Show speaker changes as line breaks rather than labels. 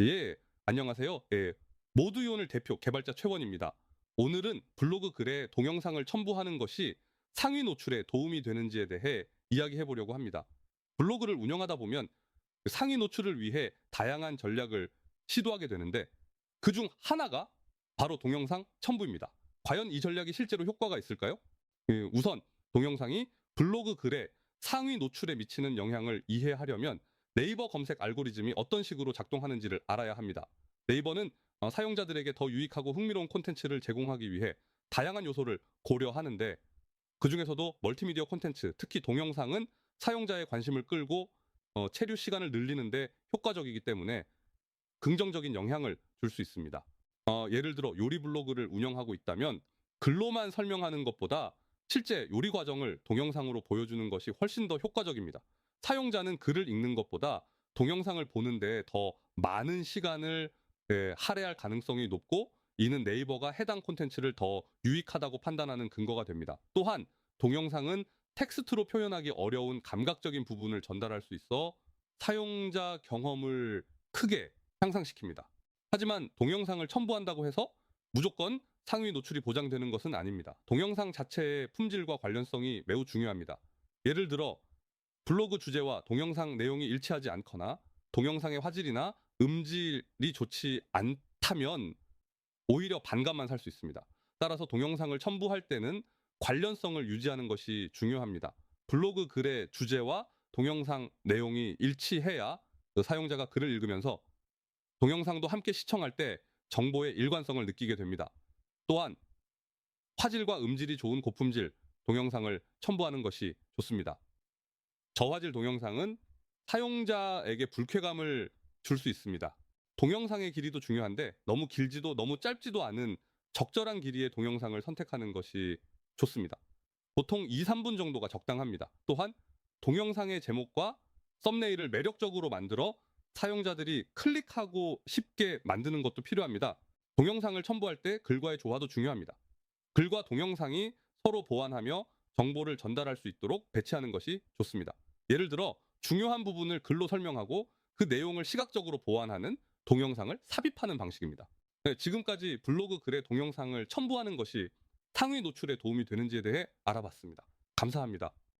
예, 안녕하세요. 예, 모두이온을 대표 개발자 최원입니다. 오늘은 블로그 글에 동영상을 첨부하는 것이 상위 노출에 도움이 되는지에 대해 이야기해 보려고 합니다. 블로그를 운영하다 보면 그 상위 노출을 위해 다양한 전략을 시도하게 되는데 그 중 하나가 바로 동영상 첨부입니다. 과연 이 전략이 실제로 효과가 있을까요? 그 우선 동영상이 블로그 글에 상위 노출에 미치는 영향을 이해하려면 네이버 검색 알고리즘이 어떤 식으로 작동하는지를 알아야 합니다. 네이버는 어, 사용자들에게 더 유익하고 흥미로운 콘텐츠를 제공하기 위해 다양한 요소를 고려하는데 그 중에서도 멀티미디어 콘텐츠, 특히 동영상은 사용자의 관심을 끌고 어, 체류 시간을 늘리는데 효과적이기 때문에 긍정적인 영향을 줄 수 있습니다. 어, 예를 들어 요리 블로그를 운영하고 있다면 글로만 설명하는 것보다 실제 요리 과정을 동영상으로 보여주는 것이 훨씬 더 효과적입니다. 사용자는 글을 읽는 것보다 동영상을 보는데 더 많은 시간을 예, 할애할 가능성이 높고 이는 네이버가 해당 콘텐츠를 더 유익하다고 판단하는 근거가 됩니다. 또한 동영상은 텍스트로 표현하기 어려운 감각적인 부분을 전달할 수 있어 사용자 경험을 크게 향상시킵니다. 하지만 동영상을 첨부한다고 해서 무조건 상위 노출이 보장되는 것은 아닙니다. 동영상 자체의 품질과 관련성이 매우 중요합니다. 예를 들어 블로그 주제와 동영상 내용이 일치하지 않거나 동영상의 화질이나 음질이 좋지 않다면 오히려 반감만 살 수 있습니다. 따라서 동영상을 첨부할 때는 관련성을 유지하는 것이 중요합니다. 블로그 글의 주제와 동영상 내용이 일치해야 그 사용자가 글을 읽으면서 동영상도 함께 시청할 때 정보의 일관성을 느끼게 됩니다. 또한 화질과 음질이 좋은 고품질 동영상을 첨부하는 것이 좋습니다. 저화질 동영상은 사용자에게 불쾌감을 줄 수 있습니다. 동영상의 길이도 중요한데 너무 길지도 너무 짧지도 않은 적절한 길이의 동영상을 선택하는 것이 좋습니다. 보통 2, 3분 정도가 적당합니다. 또한 동영상의 제목과 썸네일을 매력적으로 만들어 사용자들이 클릭하고 쉽게 만드는 것도 필요합니다. 동영상을 첨부할 때 글과의 조화도 중요합니다. 글과 동영상이 서로 보완하며 정보를 전달할 수 있도록 배치하는 것이 좋습니다. 예를 들어 중요한 부분을 글로 설명하고 그 내용을 시각적으로 보완하는 동영상을 삽입하는 방식입니다. 네, 지금까지 블로그 글에 동영상을 첨부하는 것이 상위 노출에 도움이 되는지에 대해 알아봤습니다. 감사합니다.